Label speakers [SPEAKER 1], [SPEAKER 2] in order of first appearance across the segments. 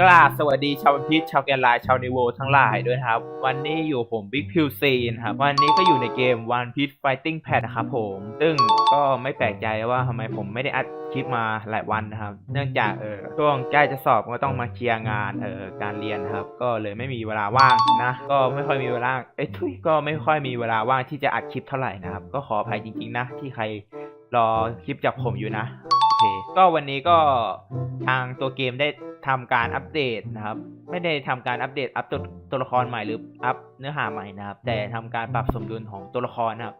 [SPEAKER 1] กราบสวัสดีชาวพิษชาวแกนไลน์ชาวนิโวทั้งหลายด้วยครับ วันนี้อยู่ผมบิ๊กพิวซีนะครับวันนี้ก็อยู่ในเกม One Piece Fighting Pad นะครับผมซึ่งก็ไม่แปลกใจว่าทำไมผมไม่ได้อัดคลิปมาหลายวันนะครับ เนื่องจากเออช่วงใกล้จะสอบก็ต้องมาเคลียร์งานเออการเรียนครับ ก็เลยไม่มีเวลาว่างนะ ก็ไม่ค่อยมีเวลาเอ้ยทุยก็ไม่ค่อยมีเวลาว่างที่จะอัดคลิปเท่าไหร่นะครับ ก็ขออภัยจริงๆนะที่ใครรอคลิปจากผมอยู่นะ ก็วันนี้ก็ทางตัวเกมได้ทำการอัปเดตนะครับ ไม่ได้ทำการอัปเดตอัพตัวตัวละครใหม่หรืออัพเนื้อหาใหม่นะครับ แต่ทำการปรับสมดุลของตัวละครนะครับ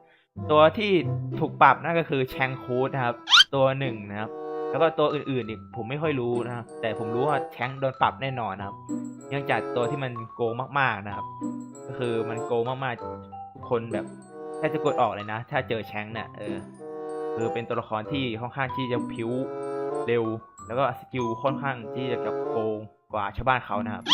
[SPEAKER 1] ตัวที่ถูกปรับนั่นก็คือแชงคูดนะครับ ตัวหนึ่งนะครับ แล้วก็ตัวอื่นๆอีกผมไม่ค่อยรู้นะครับ แต่ผมรู้ว่าแชงโดนปรับแน่นอนนะครับ เนื่องจากตัวที่มันโกงมากๆนะครับ ก็คือมันโกงมากๆคนแบบแทบจะกดออกเลยนะ ถ้าเจอแชงเนี่ยเออคือเป็นตัวละครที่ค่อนข้างที่จะผิว เร็ว แล้วก็สกิลค่อนข้างที่จะกับโกงกว่าชาวบ้านเขานะครับ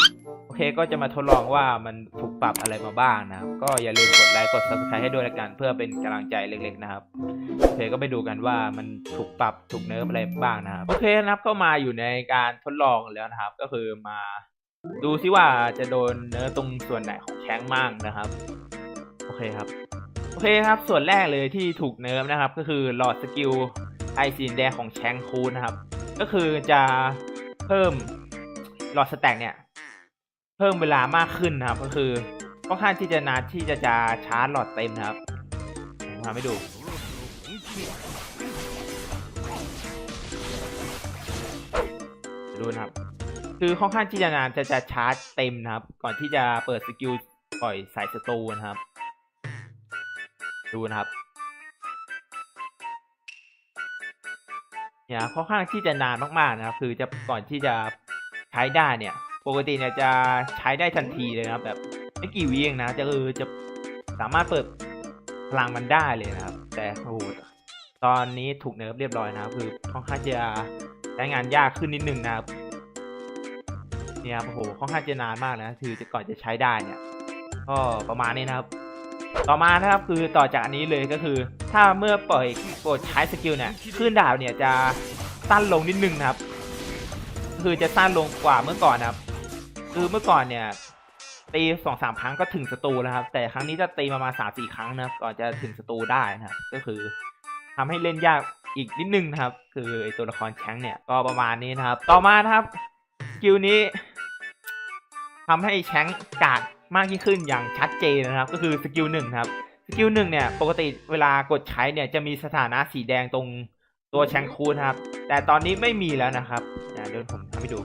[SPEAKER 1] โอเคก็จะมาทดลองว่ามันถูกปรับอะไรมาบ้างนะครับ ก็อย่าลืมกดไลค์กด subscribe ให้ด้วยละกัน เพื่อเป็นกำลังใจเล็กๆนะครับ โอเคก็ไปดูกันว่ามันถูกปรับถูกเนิร์ฟอะไรบ้างนะครับ โอเคนะครับก็มาอยู่ในการทดลองแล้วนะครับ ก็คือมาดูซิว่าจะโดนเนิร์ฟตรงส่วนไหนของแชงมั่งนะครับ โอเคครับ โอเคครับ ส่วนแรกเลยที่ถูกเนิร์ฟนะครับ ก็คือหลอดสกิล ไอซีนแดงของแชงคูนนะครับ ก็คือจะเพิ่มหลอดสแต็กเนี่ย เพิ่มเวลามากขึ้นนะครับ ก็คือค่อนข้างที่จะนานที่จะจะชาร์จหลอดเต็มนะครับผมทำให้ดูดูนะครับ คือค่อนข้างที่จะนานจะจะชาร์จเต็มนะครับ ก่อนที่จะเปิดสกิลปล่อยสายสตูนะครับ ดูนะครับ เนี่ยค่อนข้างที่จะนานมากๆนะครับ คือจะก่อนที่จะใช้ได้เนี่ย ปกติเนี่ยจะใช้ได้ทันทีเลยนะครับ แบบไม่กี่วิเองนะจะคือจะสามารถเปิดพลังมันได้เลยนะครับ แต่โอ้โหตอนนี้ถูกเนิร์ฟเรียบร้อยนะครับ คือค่อนข้างจะใช้งานยากขึ้นนิดนึงนะครับเนี่ยครับโอ้โหค่อนข้างจะนานมากนะคือจะก่อนจะใช้ได้เนี่ย ก็ประมาณนี้นะครับ ต่อมานะครับคือต่อจากอันนี้เลยก็คือ ถ้าเมื่อปล่อยกดใช้สกิลเนี่ยคลื่นดาบเนี่ยจะสั้นลงนิดนึงนะครับ คือจะสั้นลงกว่าเมื่อก่อนนะครับ คือเมื่อก่อนเนี่ยตีสองสามครั้งก็ถึงศัตรูแล้วครับ แต่ครั้งนี้จะตีประมาณสามสี่ครั้งนะครับก่อนจะถึงศัตรูได้นะครับ ก็คือทำให้เล่นยากอีกนิดนึงนะครับ คือไอตัวละครแชงเนี่ยก็ประมาณนี้นะครับ ต่อมาครับสกิลนี้ทำให้แชงกาดมากยิ่งขึ้นอย่างชัดเจนนะครับ ก็คือสกิลหนึ่งครับ กิลหนึ่งเนี่ย ปกติเวลากดใช้เนี่ยจะมีสถานะสีแดงตรงตัวแชงคูนะครับ แต่ตอนนี้ไม่มีแล้วนะครับเดี๋ยวผมทำให้ดู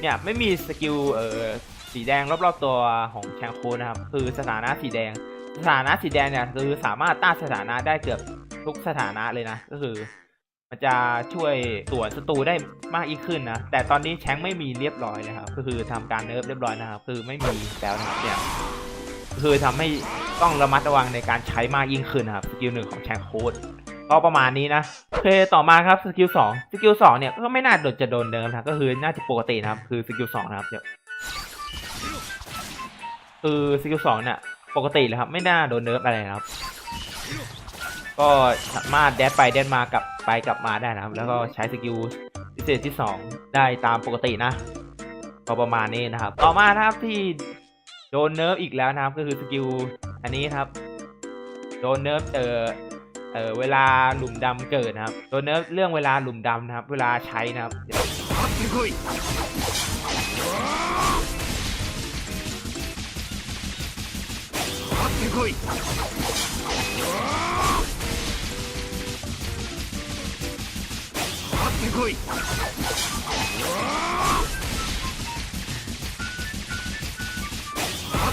[SPEAKER 1] เนี่ยไม่มีสกิลเอ่อสีแดงรอบๆตัวของแชงคูนะครับ คือสถานะสีแดง สถานะสีแดงเนี่ยคือสามารถต้านสถานะได้เกือบทุกสถานะเลยนะ ก็คือ มันจะช่วยตรวจศัตรูได้มากยิ่งขึ้นนะ แต่ตอนนี้แชงไม่มีเรียบร้อยเลยครับ ก็คือทำการเนิร์ฟเรียบร้อยนะครับ คือไม่มีแล้วนะครับเนี่ย คือทำให้ต้องระมัดระวังในการใช้มากยิ่งขึ้นนะครับสกิลหนึ่งของแชงโคดก็ประมาณนี้นะโอเคต่อมาครับสกิลสองสกิลสองเนี่ยก็ไม่น่าโดนจะโดนเดิมนะก็คือน่าจะปกตินะครับคือสกิลสองนะครับเดี๋ยวคือสกิลสองเนี่ยปกติเลยครับไม่น่าโดนเนิร์ฟอะไรนะครับ ก็สามารถแดดไปแดดมากลับไปกลับมาได้นะครับ แล้วก็ใช้สกิลพิเศษที่สองได้ตามปกตินะก็ประมาณนี้นะครับ ต่อมานะครับที่ โดนเนิร์ฟอีกแล้วนะครับก็คือสกิลอันนี้ครับ โดนเนิร์ฟเจอเออเวลาหลุมดำเกิดนะครับ โดนเนิร์ฟเรื่องเวลาหลุมดำนะครับ เวลาใช้นะครับเ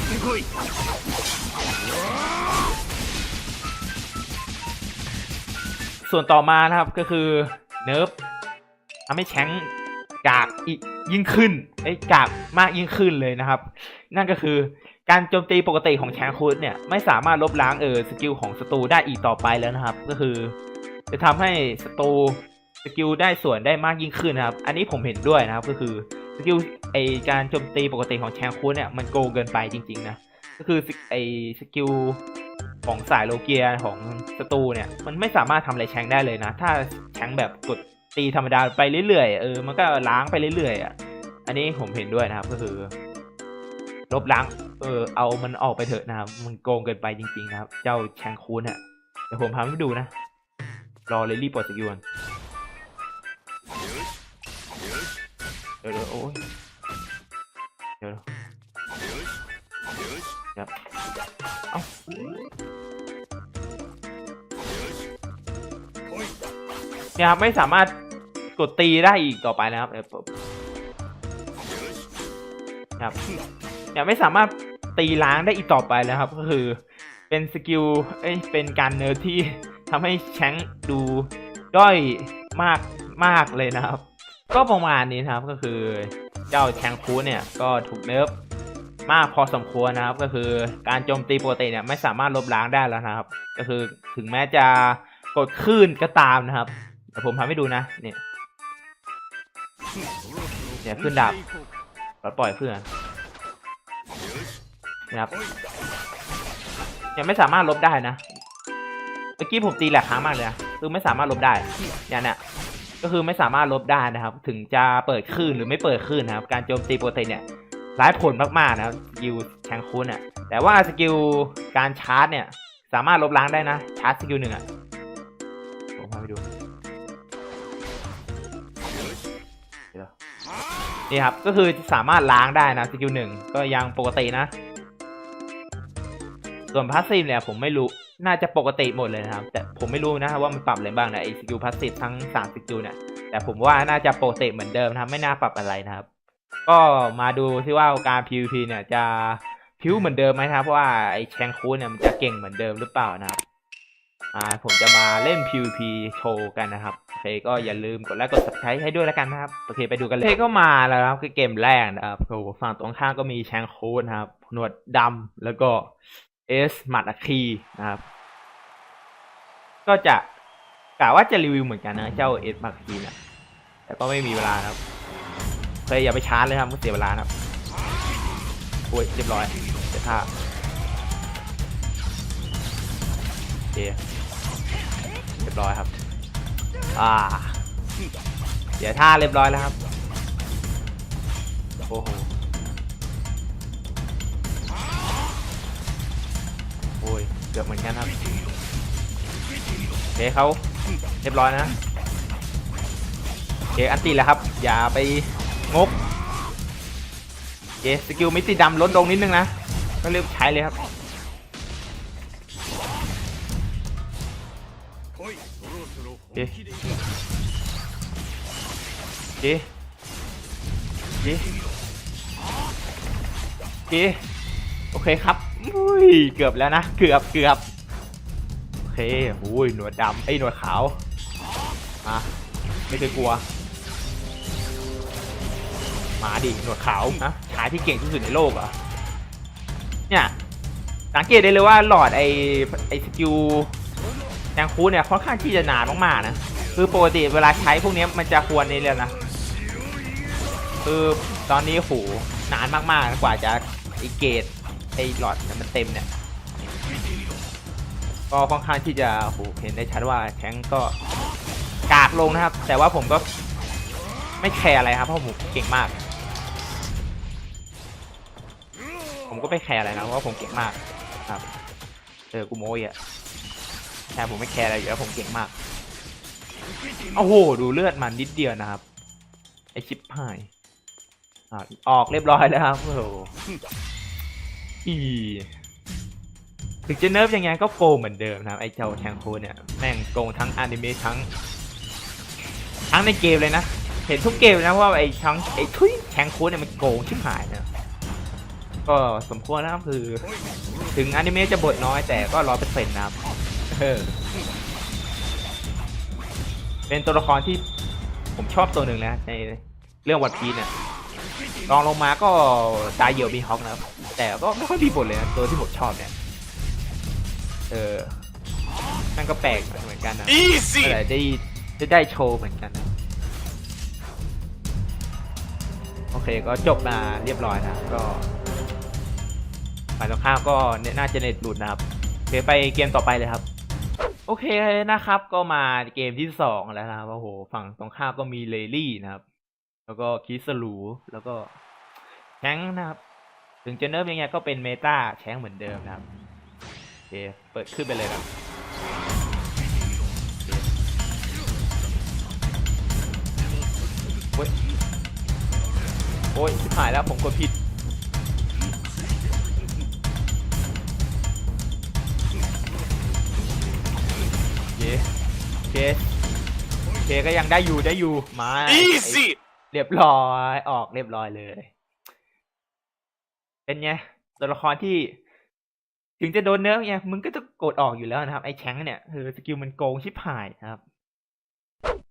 [SPEAKER 1] ดี๋ยวส่วนต่อมานะครับก็คือเนิร์ฟทำให้แชงกากอีกยิ่งขึ้นไอ้กากมากยิ่งขึ้นเลยนะครับ นั่นก็คือการโจมตีปกติของแชงคูดเนี่ยไม่สามารถลบล้างเออสกิลของศัตรูได้อีกต่อไปแล้วนะครับ ก็คือ จะทำให้ศัตรูสกิลได้ส่วนได้มากยิ่งขึ้นนะครับ อันนี้ผมเห็นด้วยนะครับก็คือ สกิลไอการโจมตีปกติของแชงคูเนี่ยมันโกงเกินไปจริงๆนะก็คือไอสกิลของสายโลเกียของศัตรูเนี่ยมันไม่สามารถทำอะไรแชงได้เลยนะ ถ้าแชงแบบกดตีธรรมดาไปเรื่อยๆเออมันก็ล้างไปเรื่อยๆอะอันนี้ผมเห็นด้วยนะครับก็คือ ลบล้าง เออเอามันออกไปเถอะนะครับมันโกงเกินไปจริงๆนะครับ เจ้าแชงคูนเนี่ยเดี๋ยวผมพาไปดูนะ รอเลยรีบปลดสกิลก่อน ดี๋ยวเดี๋ยวโอ้ยเดี๋ยวเดี๋ยวเอ้าเนี่ยครับไม่สามารถกดตีได้อีกต่อไปนะครับเดี๋ยวครับเนี่ยไม่สามารถตีล้างได้อีกต่อไปแล้วครับ ก็คือเป็นสกิลเอ้ยเป็นการเนิร์ฟที่ทำให้แชงดูด้อยมากมากเลยนะครับ ก็ประมาณนี้นะครับก็คือเจ้าแชงคูเนี่ยก็ถูกเนิร์ฟมากพอสมควรนะครับ ก็คือการโจมตีปกติเนี่ยไม่สามารถลบล้างได้แล้วนะครับ ก็คือถึงแม้จะกดคลื่นก็ตามนะครับเดี๋ยวผมทำให้ดูนะเนี่ยเนี่ยขึ้นดาบปล่อยปล่อยเพื่อนนะครับยังไม่สามารถลบได้นะเมื่อกี้ผมตีแหลกค้างมากเลยนะคือไม่สามารถลบได้เนี่ยเนี่ย ก็คือไม่สามารถลบได้นะครับ ถึงจะเปิดคลื่นหรือไม่เปิดคลื่นนะครับ การโจมตีโปกติเนี่ยร้ายผลมากๆนะครับสกิลแทงคูนอะแต่ว่าสกิลการชาร์จเนี่ย สามารถลบล้างได้นะชาร์จสกิลหนึ่งอะผมพาไปดูนี่ครับก็คือสามารถล้างได้นะสกิลหนึ่งก็ยังปกตินะ ส่วนพาสซีฟเนี่ยผมไม่รู้ น่าจะปกติหมดเลยนะครับ แต่ผมไม่รู้นะครับว่ามันปรับอะไรบ้างนะไอสกิลพาสซีฟทั้ง3สกิลเนี่ยแต่ผมว่าน่าจะปกติเหมือนเดิมนะครับไม่น่าปรับอะไรนะครับ ก็มาดูที่ว่าการ PVP เนี่ยจะพิ้วเหมือนเดิมไหมครับเพราะว่าไอแชงคูเนี่ยมันจะเก่งเหมือนเดิมหรือเปล่านะครับอ่าผมจะมาเล่น PVP โชว์กันนะครับโอเคก็อย่าลืมกดไลค์กด subscribe ให้ด้วยแล้วกันนะครับโอเคไปดูกันเลยโอเคก็มาแล้วครับคือเกมแรกนะครับโอ้ฝั่งตรงข้ามก็มีแชงค้ดนะครับหนวดดำแล้วก็ เอสมัดอัคคีนะครับ ก็จะกะว่าจะรีวิวเหมือนกันนะเจ้าเอสมัดอัคคีนะแต่ก็ไม่มีเวลานะครับเคยอย่าไปชาร์จเลยครับมันเสียเวลาครับโอ้ยเรียบร้อยเสียท่าโอเคเรียบร้อยครับอ่าเดี๋ยวท่าเรียบร้อยแล้วครับโอ้โห กือบเหมือนกันครับโอเคเขาเรียบร้อยนะโอเคอันตีแล้วครับ อย่าไปงกโอเคสกิลมิติดำลดลงนิดนึงนะก็เรียกใช้เลยครับเคโอเคโอเคโอเคโอเคครับ อุ้ยเกือบแล้วนะ เกือบเกือบโอเคอุ้ยหนวดดำไอ้หนวดขาวอะไม่เคยกลัว มาดิหนวดขาวนะชายที่เก่งที่สุดในโลกเหรอเนี่ยสังเกตได้เลยว่าหลอดไอไอสกิลแทงคูเนี่ยค่อนข้างที่จะหนานมากๆนะคือปกติเวลาใช้พวกนี้มันจะควรในเรื่องนะคือตอนนี้โหนานมากๆกว่าจะไอเกต ไอหลอดเนี่ยมันเต็มเนี่ย ก็ค่อนข้างที่จะโหเห็นได้ชัดว่าแทงก็กากลงนะครับ แต่ว่าผมก็ไม่แคร์อะไรครับเพราะผมเก่งมาก ผมก็ไม่แคร์อะไรนะเพราะผมเก่งมากครับเออกูโม้ยอะใช่ผมไม่แคร์อะไรอยู่แล้วผมเก่งมากโอ้โหดูเลือดมันนิดเดียวนะครับไอชิปหายอออกเรียบร้อยแล้วครับโอ้โห อีถึงจะเนิร์ฟยังไงก็โกงเหมือนเดิมนะไอเจ้าแทงโคเนี่ยแม่งโกงทั้งอนิเมะทั้ง ทั้งในเกมเลยนะ เห็นทุกเกมนะว่าไอทั้งไอทุยแทงโคเนี่ยมันโกงชิบหายนะก็สมควรนะครับคือ ถึงอนิเมะจะบทน้อยแต่ก็ร้อยเปอร์เซ็นต์นะครับเป็นตัวละครที่ผมชอบตัวหนึ่งนะในเรื่องวันพีเนี่ยรองลงมาก็ตาเหยียวมีฮอกนะครับ แต่ก็ไม่ค่อยมีบทเลยนะตัวที่ผมชอบเนี่ย เออนั่นก็แปลกเหมือนกันนะแต่ได้ได้ได้โชว์เหมือนกันนะโอเคก็จบมาเรียบร้อยนะก็ฝ่ายตรงข้ามก็น่าจะเน็ตหลุดนะครับโอเคไปเกมต่อไปเลยครับ โอเคนะครับ ก็มาเกมที่สองแล้วนะครับโอ้โหฝั่งตรงข้ามก็มีเลลี่นะครับ แล้วก็คิสลูแล้วก็แชงค์นะครับ ถึงจะเนิร์ฟยังไงก็เป็นเมตาแชงค์เหมือนเดิมนะครับโอเคเปิดขึ้นไปเลยครับโอ้ยโอ้ยชิบหายแล้วผมกดผิดโอเคโอเคโอเคก็ยังได้อยู่ได้อยู่มาไอ้
[SPEAKER 2] Easy!
[SPEAKER 1] เรียบร้อยออกเรียบร้อยเลย เป็นไงตัวละครที่ ถึงจะโดนเนื้อไงมึงก็จะกดออกอยู่แล้วนะครับ ไอ้แชงเนี่ยคือสกิลมันโกงชิบหายนะครับ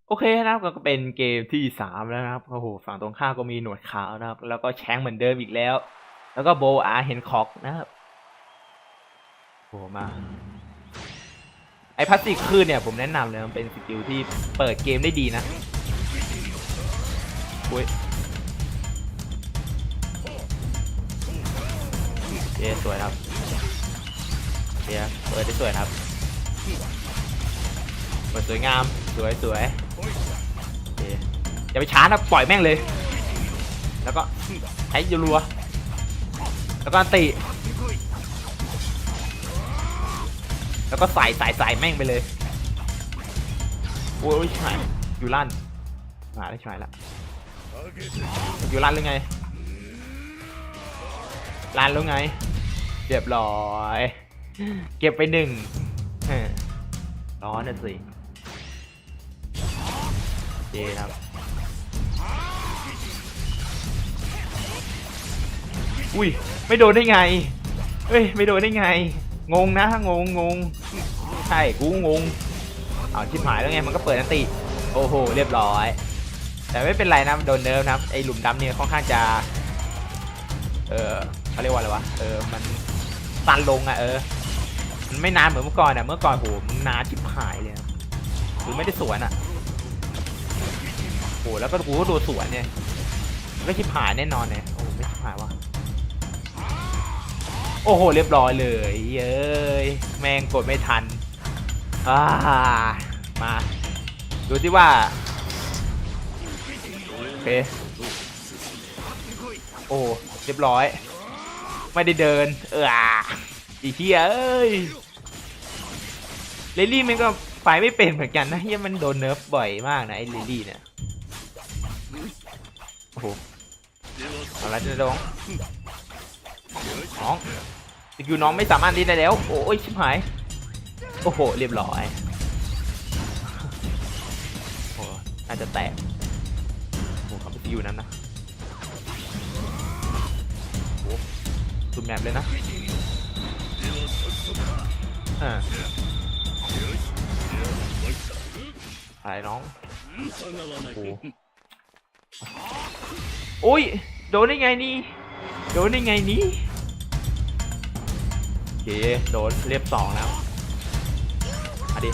[SPEAKER 1] โอเคนะครับก็เป็นเกมที่สามแล้วนะครับโอ้โหฝั่งตรงข้ามก็มีหนวดขาวนะครับ แล้วก็แชงเหมือนเดิมอีกแล้ว แล้วก็โบอาเฮนคอกนะครับโหมาไอ้พลาสติกคืนเนี่ยผมแนะนำเลยมันเป็นสกิลที่เปิดเกมได้ดีนะอุ้ย เย้สวยครับเย้เปิดได้สวยครับเปิดสวยงามสวยสวยโอเคอย่าไปช้านะปล่อยแม่งเลย แล้วก็ใช้ยูรัว แล้วก็ติ แล้วก็ใส่ใส่ใส่แม่งไปเลยโอ้ยชิบหายอยู่ลั่นหาได้ชิบหายละอยู่ลั่นหรือไง ลั่นแล้วไง เรียบร้อย เก็บไปหนึ่งร้อนนะสิเคครับอุ้ยไม่โดนได้ไงเฮ้ยไม่โดนได้ไง งงนะงงงงใช่กูงงเอาชิบหายแล้วไงมันก็เปิดนันติโอ้โหเรียบร้อย แต่ไม่เป็นไรนะโดนเนิร์ฟนะไอหลุมดำเนี่ยค่อนข้างจะ เออ เขาเรียกว่าอะไรวะ เออ มันตันลงอะเออ มันไม่นานเหมือนเมื่อก่อนอะเมื่อก่อนโหมันนานชิบหายเลยนะคือไม่ได้สวนอะโหแล้วก็กูก็โดนสวนเนี่ยไม่ชิบหายแน่นอนเนี่ยโอ้ไม่ชิบหายวะโอ้โห เรียบร้อยเลยเย้ยแม่งกดไม่ทันอ่ามาดูสิว่าโอเคโอ้เรียบร้อย ไม่ได้เดิน เอออีเหี้ยเอ้ยเลลี่มันก็ไปไม่เป็นเหมือนกันนะเฮียมันโดนเนิร์ฟบ่อยมากนะไอ้เลลี่เนี่ยโอ้โหเอาละจะลงน้องสกิลน้องไม่สามารถรีได้แล้ว โอ้ยชิบหาย โอ้โห เรียบร้อยโอ้อาจจะแตกโอ้เขาไปสกิลนั้นนะ สุดแมปเลยนะอ่าอะไรน้องโอ้โอ้ย โดนได้ไงนี่ โดนได้ไงนี่โอเคโดนเรียบสองแล้วมาดิ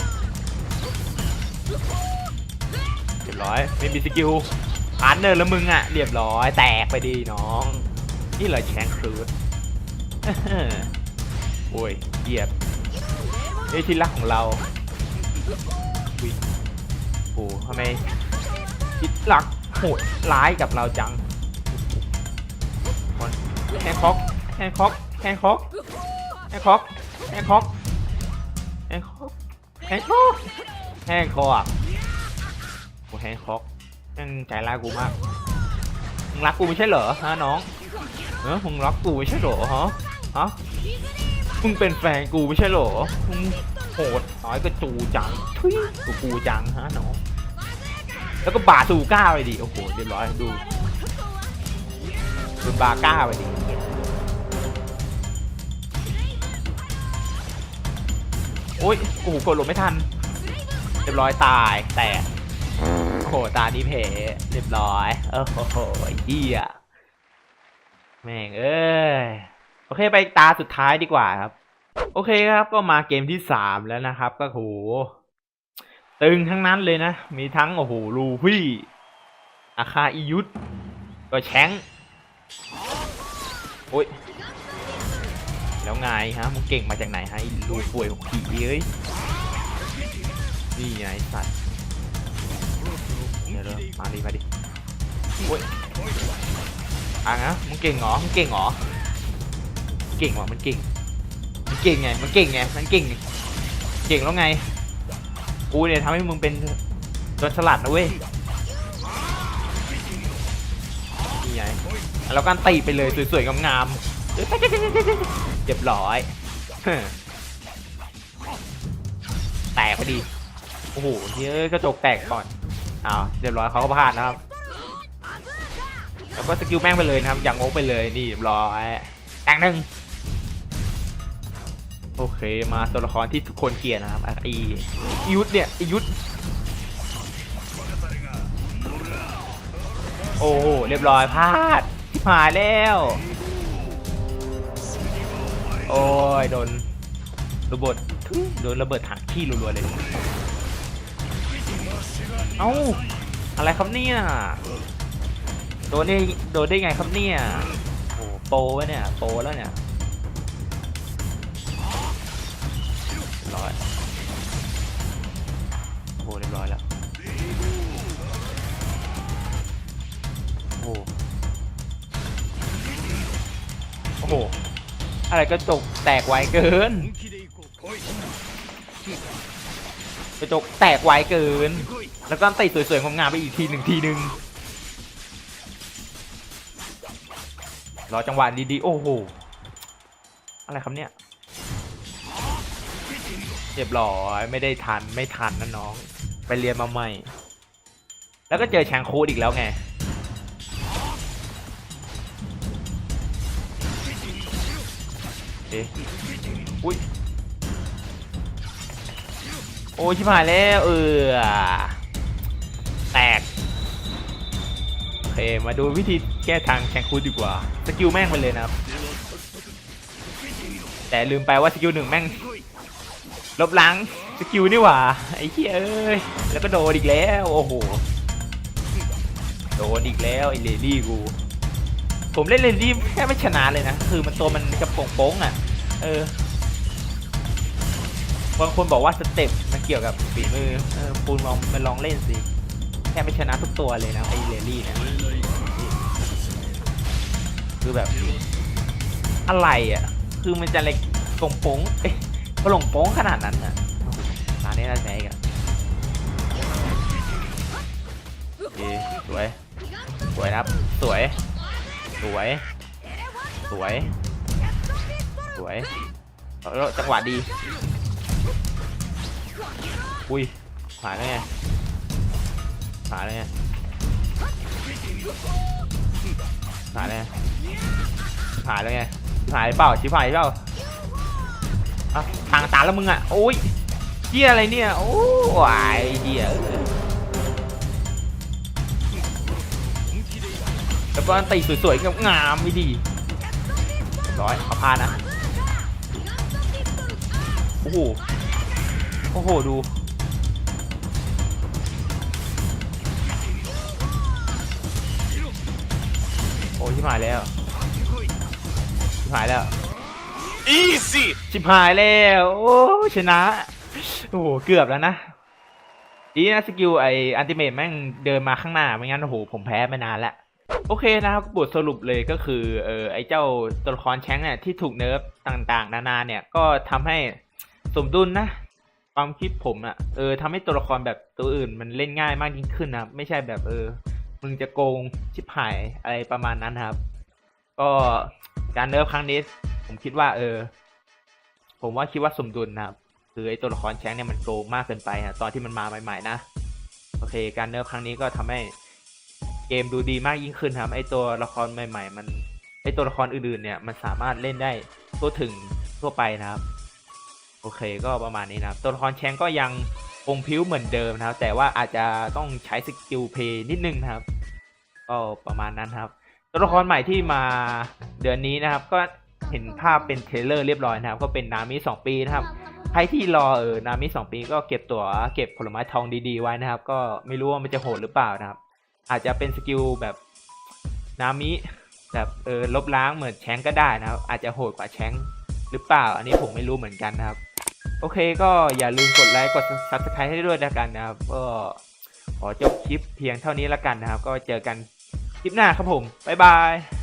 [SPEAKER 1] เรียบร้อย ไม่มีสกิลพาร์ทเนอร์แล้วมึงอะ เรียบร้อย แตกไปดีน้อง นี่เลยแชงครูด โอ้ยเหยียบนี่ที่รักของเราอุ๊ยโอ้ทำไมคิดรักโหดร้ายกับเราจังแฮงคอกแฮงคอกแฮงคอกแฮงคอกแฮงคอกแฮงคอกแฮงคอกแฮงคอกโอ้แฮงคอกแม่งใจร้ายกูมากมึงรักกูไม่ใช่เหรอฮะน้องเออมึงรักกูไม่ใช่เหรอฮะ ฮะมึงเป็นแฟนกูไม่ใช่เหรอมึงโหดน้อยก็จูจังทุยกูกูจังฮะน้องแล้วก็บาสูก้าไปดิโอ้โหเรียบร้อยดูดูบาก้าไปดิโอ้ยโอ้โหกดหลบไม่ทัน เรียบร้อยตายแตกโหตานี้เพเรียบร้อยโอ้โหเหี้ยแม่งเอ้ย เคไปตาสุดท้ายดีกว่าครับ โอเคครับก็มาเกมที่สามแล้วนะครับ ก็โหตึงทั้งนั้นเลยนะ มีทั้งโอ้โหลูฟี่อาคาอิยุทธก็แชงโอ้ยแล้วไงฮะมึงเก่งมาจากไหนฮะไอ้ลูป่วยของผีเอ้ยนี่ไงสัตว์เดี๋ยวมาดิมาดิโอ้ยอะนะมึงเก่งเหรอมึงเก่งเหรอ เก่งว่ะมันเก่ง มันเก่งไง มันเก่งไง มันเก่ง เก่งแล้วไง กูเนี่ยทำให้มึงเป็นโจนสลัดนะเว้ยนี่ไงแล้วกันตีไปเลยสวยๆงามๆเรียบร้อยแตกพอดี โอ้โหเยอะกระจกแตกก่อนอ้าวเรียบร้อยเขาก็พลาดนะครับ แล้วก็สกิลแม่งไปเลยนะครับ อย่างงกไปเลยนี่เรียบร้อยแตงหนึ่ง โอเคมาตัวละครที่ทุกคนเกลียดนะครับอะไอยุทธเนี่ยไอยุทธโอ้เรียบร้อยพลาดหายแล้ว โอ้ยโดนระเบิดโดนระเบิดถังขี้รัวๆเลย เอ้าอะไรครับเนี่ยโดนได้โดนได้ไงครับเนี่ยโอ้โปวะเนี่ยโปแล้วเนี่ย หอะไรก็จกแตกไวเกินกระจกแตกไวเกิน แล้วก็ติดสวยๆงามๆไปอีกทีหนึ่งทีหนึ่งรอจังหวะดีๆ โอ้โห อะไรครับเนี่ยเรียบร้อยไม่ได้ทันไม่ทันนะน้อง ไปเรียนมาใหม่ แล้วก็เจอแชงคูดอีกแล้วไง เอุ้ยโอ้ชิบหายแล้วเออแตกโอเคมาดูวิธีแก้ทางแชงคูดดีกว่า สกิลแม่งไปเลยนะครับ แต่ลืมไปว่าสกิลหนึ่งแม่งลบล้างสกิลนี่หว่าไอ้เหี้ยเอ้ยแล้วก็โดนอีกแล้ว โอ้โหโดนอีกแล้วไอ้เลดี้กู ผมเล่นเลดี้แค่ไม่ชนะเลยนะ คือมันตัวมันกระโปงโป้งอะ เออ บางคนบอกว่าสเต็ปมันเกี่ยวกับฝีมือ เออปูนลองมาลองเล่นสิ แค่ไม่ชนะทุกตัวเลยนะไอเลลี่นะคือแบบ อะไรอะ คือมันจะเล็กกงโป้งเอ๊ะกระหลงโป้งขนาดนั้นอะอ้โหตาเนี้น่าแพ้กันโอเคสวย สวยครับ สวย สวย สวย สวยแล้วจังหวะดี อุ้ยผ่านแล้วไงผ่านแล้วไงผ่านแล้วไงผ่านแล้วไงผ่านเปล่าชิบหายเปล่าอะทางตาแล้วมึงอะโอ้ยเหี้ยอะไรเนี่ยโอ้ยเหี้ยแล้วก็ตีสวยๆงามๆไม่ดีร้อยเอาพานะ โอ้โห โอ้โห ดู โอ้ยชิบหายแล้ว ชิบหายแล้ว
[SPEAKER 2] Easy!
[SPEAKER 1] ชิบหายแล้ว โอ้ชนะ โอ้โห เกือบแล้วนะ ดีนะสกิลไออันติเมตแม่งเดินมาข้างหน้า ไม่งั้นโอ้โห ผมแพ้มานานแล้วโอเคนะครับบทสรุปเลยก็คือเออไอเจ้าตัวละครแชงค์เนี่ยที่ถูกเนิร์ฟต่างๆ นานาเนี่ยก็ทำให้ สมดุลนะความคิดผมอะเออทำให้ตัวละครแบบตัวอื่นมันเล่นง่ายมากยิ่งขึ้นนะไม่ใช่แบบเออ มึงจะโกงชิบหายอะไรประมาณนั้นครับ ก็การเนิร์ฟครั้งนี้ ผมคิดว่า เออ ผมว่าคิดว่าสมดุลนะครับคือไอตัวละครแชงเนี่ยมันโกงมากเกินไปอะตอนที่มันมาใหม่ๆนะโอเค การเนิร์ฟครั้งนี้ก็ทำให้เกมดูดีมากยิ่งขึ้นครับไอตัวละครใหม่ ๆ มันไอตัวละครอื่นๆเนี่ยมันสามารถเล่นได้ทั่วถึงทั่วไปนะครับ โอเคก็ประมาณนี้นะครับ ตัวละครแชงก็ยังคงพิ้วเหมือนเดิมนะครับ แต่ว่าอาจจะต้องใช้สกิลเพย์นิดนึงนะครับ ก็ประมาณนั้นครับ ตัวละครใหม่ที่มาเดือนนี้นะครับ ก็เห็นภาพเป็นเทเลอร์เรียบร้อยนะครับ ก็เป็นนามิสองปีนะครับใครที่รอเออนามิสองปีก็เก็บตัวเก็บผลไม้ทองดีๆไว้นะครับ ก็ไม่รู้ว่ามันจะโหดหรือเปล่านะครับ อาจจะเป็นสกิลแบบนามิแบบเออลบล้างเหมือนแชงก็ได้นะครับ อาจจะโหดกว่าแชง หรือเปล่า อันนี้ผมไม่รู้เหมือนกันนะครับ โอเคก็อย่าลืมกดไลค์กด subscribe ให้ด้วยนะกันนะครับ ก็ขอจบคลิปเพียงเท่านี้ละกันนะครับ ก็เจอกันคลิปหน้าครับผม บ๊ายบาย